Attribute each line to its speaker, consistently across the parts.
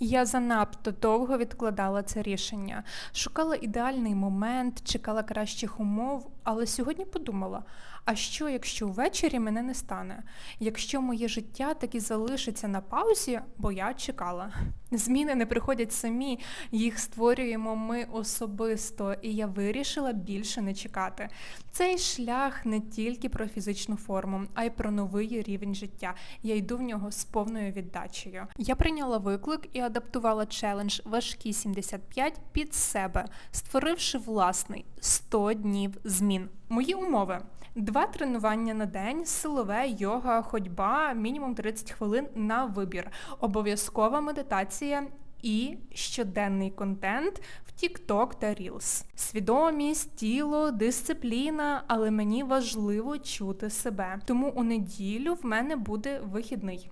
Speaker 1: Я занадто довго відкладала це рішення, шукала ідеальний момент, чекала кращих умов, але сьогодні подумала: а що, якщо ввечері мене не стане? Якщо моє життя таки залишиться на паузі, бо я чекала. Зміни не приходять самі, їх створюємо ми особисто, і я вирішила більше не чекати. Цей шлях не тільки про фізичну форму, а й про новий рівень життя. Я йду в нього з повною віддачею. Я прийняла виклик і адаптувала челендж важкі 75 під себе, створивши власний 100 днів змін. Мої умови. Два тренування на день, силове, йога, ходьба, мінімум 30 хвилин на вибір, обов'язкова медитація і щоденний контент в TikTok та Reels. Свідомість, тіло, дисципліна, але мені важливо чути себе. Тому у неділю в мене буде вихідний.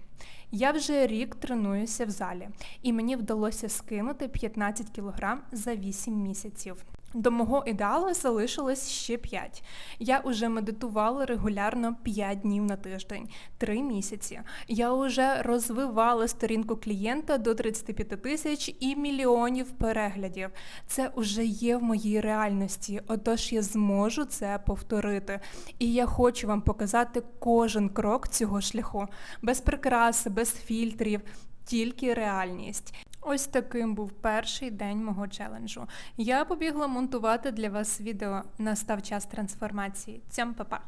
Speaker 1: Я вже рік тренуюся в залі, і мені вдалося скинути 15 кг за 8 місяців. До мого ідеалу залишилось ще 5. Я вже медитувала регулярно 5 днів на тиждень, 3 місяці. Я вже розвивала сторінку клієнта до 35 тисяч і мільйонів переглядів. Це вже є в моїй реальності, отож я зможу це повторити. І я хочу вам показати кожен крок цього шляху, без прикраси, без фільтрів, тільки реальність. Ось таким був перший день мого челенджу. Я побігла монтувати для вас відео. Настав час трансформації. Цям па-па!